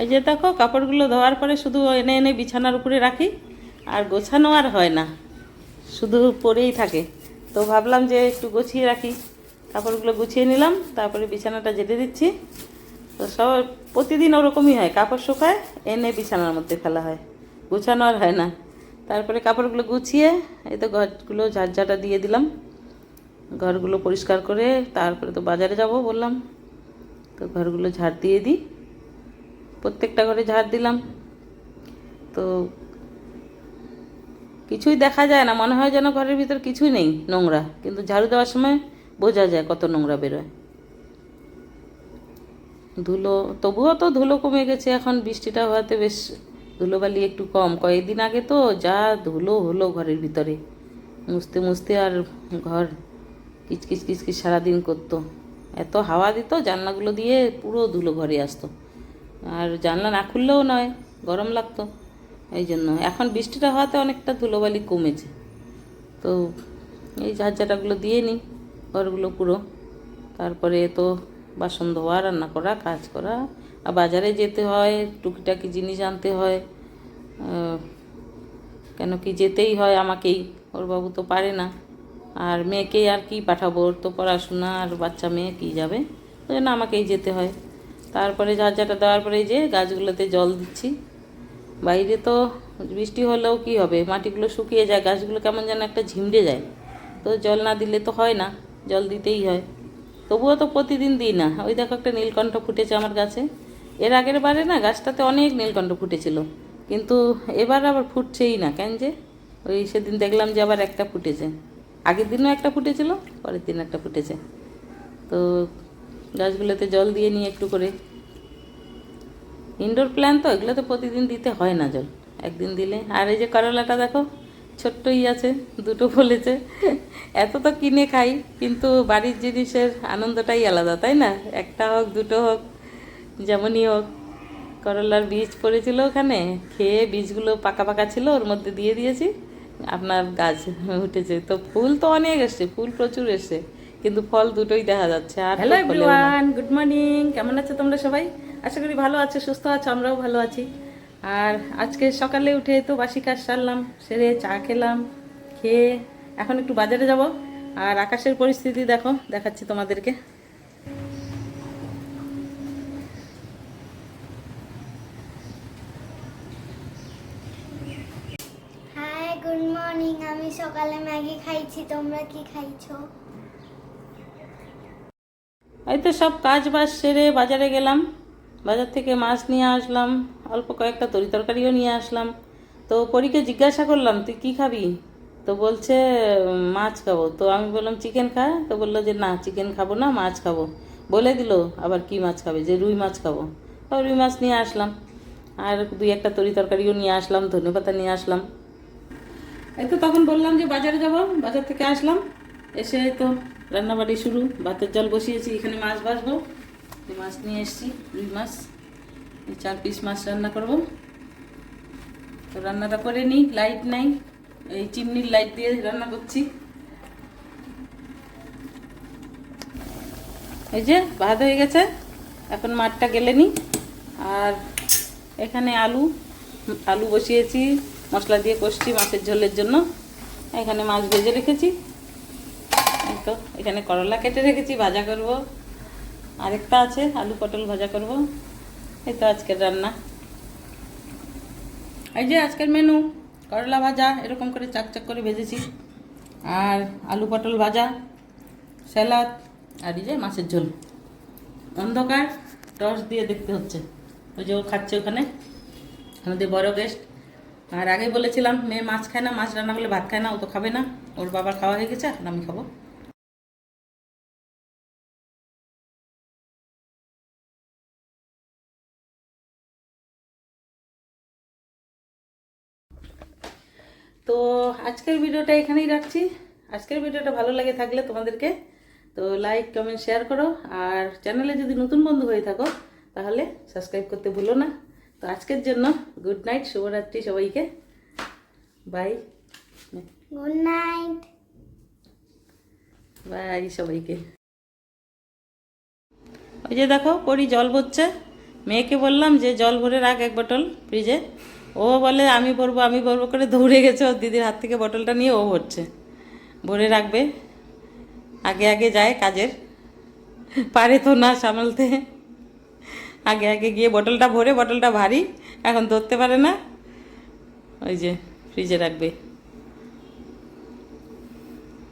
এই যে দেখো, কাপড়গুলো ধোয়ার পরে শুধু এনে এনে বিছানার উপরে রাখি, আর গোছানো আর হয় না। শুধু পরেই থাকে। তো ভাবলাম যে একটু গুছিয়ে রাখি। কাপড়গুলো গুছিয়ে নিলাম, তারপরে বিছানাটা জেটে দিচ্ছি। তো সব, প্রতিদিন ওরকমই হয়, কাপড় শুকায়, এনে বিছানার মধ্যে ফেলা হয়। গুছানো আর হয় না। তারপরে কাপড়গুলো গুছিয়ে, এই তো ঘরগুলো ঝাড়ঝাটা দিয়ে দিলাম। ঘরগুলো পরিষ্কার করে তারপরে তো বাজারে যাব বললাম। তো ঘরগুলো ঝাড় দিয়ে দিই। প্রত্যেকটা ঘরে ঝাড় দিলাম। তো কিছুই দেখা যায় না, মনে হয় যেন ঘরের ভিতর কিছুই নেই নোংরা, কিন্তু ঝাড়ু দেওয়ার সময় বোঝা যায় কত নোংরা বেরোয়। ধুলো, তবুও তো ধুলো কমে গেছে, এখন বৃষ্টিটা হওয়াতে বেশ ধুলোবালি একটু কম। কয়েকদিন আগে তো যা ধুলো হলো ঘরের ভিতরে, মুছতে মুছতে আর ঘর কিচকিচ কিচকিচ সারাদিন করতো। এত হাওয়া দিত, জানলাগুলো দিয়ে পুরো ধুলো ঘরে আসতো। আর জানলা না খুললেও নয়, গরম লাগতো। এই জন্য। এখন বৃষ্টিটা হওয়াতে অনেকটা ধুলোবালি কমেছে। তো এই ঝাঁঝাটাগুলো দিয়ে নিই, ঘরগুলো পুরো। তারপরে তো বাসন ধোয়া, রান্না করা, কাজ করা। আর বাজারে যেতে হয়, টুকিটাকি জিনিস আনতে হয়। কেন কি যেতেই হয় আমাকেই, ওর বাবু তো পারে না। আর মেয়েকেই আর কি পাঠাবো? ওর তো পড়াশোনা, আর বাচ্চা মেয়ে কি যাবে? ওই জন্য আমাকেই যেতে হয়। তারপরে ঝাঁঝাটা দেওয়ার পরে যে গাছগুলোতে জল দিচ্ছি। বাইরে তো বৃষ্টি হলেও কি হবে? মাটিগুলো শুকিয়ে যায়, গাছগুলো কেমন যেন একটা ঝিমড়ে যায়। তো জল না দিলে তো হয় না, জল দিতেই হয়। তবুও তো প্রতিদিন দিই না। ওই দেখো একটা নীলকণ্ঠ ফুটেছে আমার গাছে। এর আগের বারে না গাছটাতে অনেক নীলকণ্ঠ ফুটেছিল। কিন্তু এবার আবার ফুটছেই না, কেন যে? ওই সেদিন দেখলাম যে আবার একটা ফুটেছে। আগের দিনও একটা ফুটেছিল, পরের দিন একটা ফুটেছে। তো গাছগুলোতে জল দিয়ে নিই একটু করে। ইনডোর প্ল্যান তো, এগুলো তো প্রতিদিন দিতে হয় না জল। একদিন দিলে, আর এই যে করলাটা দেখো, ছোট্টই আছে, দুটো ফলেছে এত তো কিনে খাই, কিন্তু বাড়ির জিনিসের আনন্দটাই আলাদা, তাই না? একটা হোক, দুটো হোক, যেমনই হোক। করলার বীজ পড়েছিল ওখানে, খেয়ে বীজগুলো পাকা পাকা ছিল, ওর মধ্যে দিয়ে দিয়েছি। আপনার গাছ উঠেছে। তো ফুল তো অনেক এসছে, ফুল প্রচুর এসছে। কিন্তু ফল দুটোই দেখা যাচ্ছে আর হ্যালো এভরিওয়ান গুড মর্নিং কেমন আছো তোমরা সবাই? আশা করি ভালো আছো সুস্থ আছো আমরাও ভালো আছি। আর আজকে সকালে উঠে তো বাসি কাজ সারলাম সেরে চা খেলাম খেয়ে এখন একটু বাজারে যাব। আর আকাশের পরিস্থিতি দেখো দেখাচ্ছি তোমাদেরকে। হাই গুড মর্নিং আমি সকালে ম্যাগি খাইছি তোমরা কি খাইছো? এই তো সব কাজ বাজ সেরে বাজারে গেলাম। বাজার থেকে মাছ নিয়ে আসলাম, অল্প কয়েকটা তরি তরকারিও নিয়ে আসলাম। তো পরীকে জিজ্ঞাসা করলাম, তুই কি খাবি? তো বলছে, মাছ খাব। তো আমি বললাম, চিকেন খা? তো বলল যে, না, চিকেন খাব না, মাছ খাব। বলে দিল, আবার কি মাছ খাবে? যে, রুই মাছ খাব। তো রুই মাছ নিয়ে আসলাম। আর দুই একটা তরি তরকারিও নিয়ে আসলাম, ধনেপাতা নিয়ে আসলাম। এই তো তখন বললাম যে, বাজারে যাব। বাজার থেকে আসলাম। এসে তো রান্নাবাড়ি শুরু, ভাতের জল বসিয়েছি, এখানে মাছ ভাজবো। মাছ নিয়ে এসেছি, রুই মাছ। চার পিস মাছ রান্না করব। তো রান্নাটা করে নিই লাইট নাই। এই চিমনির লাইট দিয়ে রান্না করছি। এই যে ভাত হয়ে গেছে, এখন মাঠটা গেলে নি আর এখানে আলু আলু বসিয়েছি, মশলা দিয়ে কষছি মাছের ঝোলের জন্য। এখানে মাছ ভেজে রেখেছি। তো, এখানে করলা কেটে রেখেছি, ভাজা করব। আরেকটা আছে, আলু পটল ভাজা করব। এই তো আজকের রান্না। এই যে আজকের মেনু করলা ভাজা, এরকম করে চাকচাক করে ভেজেছি। আর আলু পটল ভাজা স্যালাড আর এই যে মাছের ঝোল। অন্ধকার, টর্চ দিয়ে দেখতে হচ্ছে। ওই যে ও খাচ্ছে ওখানে, আমাদের বড় গেস্ট আর আগে বলেছিলাম, মেয়ে মাছ খায় না, মাছ রান্না করলে ভাত খায় না, ও তো খাবে না। ওর বাবার খাওয়া হয়ে গেছে, এখন আমি খাব। তো আজকের ভিডিওটা এখানেই রাখছি। আজকের ভিডিওটা ভালো লাগে থাকলে তোমাদেরকে তো লাইক কমেন্ট শেয়ার করো। আর চ্যানেলে যদি নতুন বন্ধু হয়ে থাকো তাহলে সাবস্ক্রাইব করতে ভুলো না। তো আজকের জন্য গুড নাইট শুভরাত্রি সবাইকে। বাই গুড নাইট বাই সবাইকে। ওই যে দেখো পরি জল পড়ছে মেয়েকে বললাম যে জল ভরে রাখ এক বোতল ফ্রিজে ও বলে, আমি পরবো আমি পরবো করে দৌড়ে গেছে ওর দিদির হাত থেকে বটলটা নিয়ে, ও ভরছে। ভরে রাখবে। আগে আগে যায় কাজের। পারে তো না সামলতে। আগে আগে গিয়ে বটলটা ভরে বটলটা ভারী, এখন ধরতে পারে না। ওই যে ফ্রিজে রাখবে।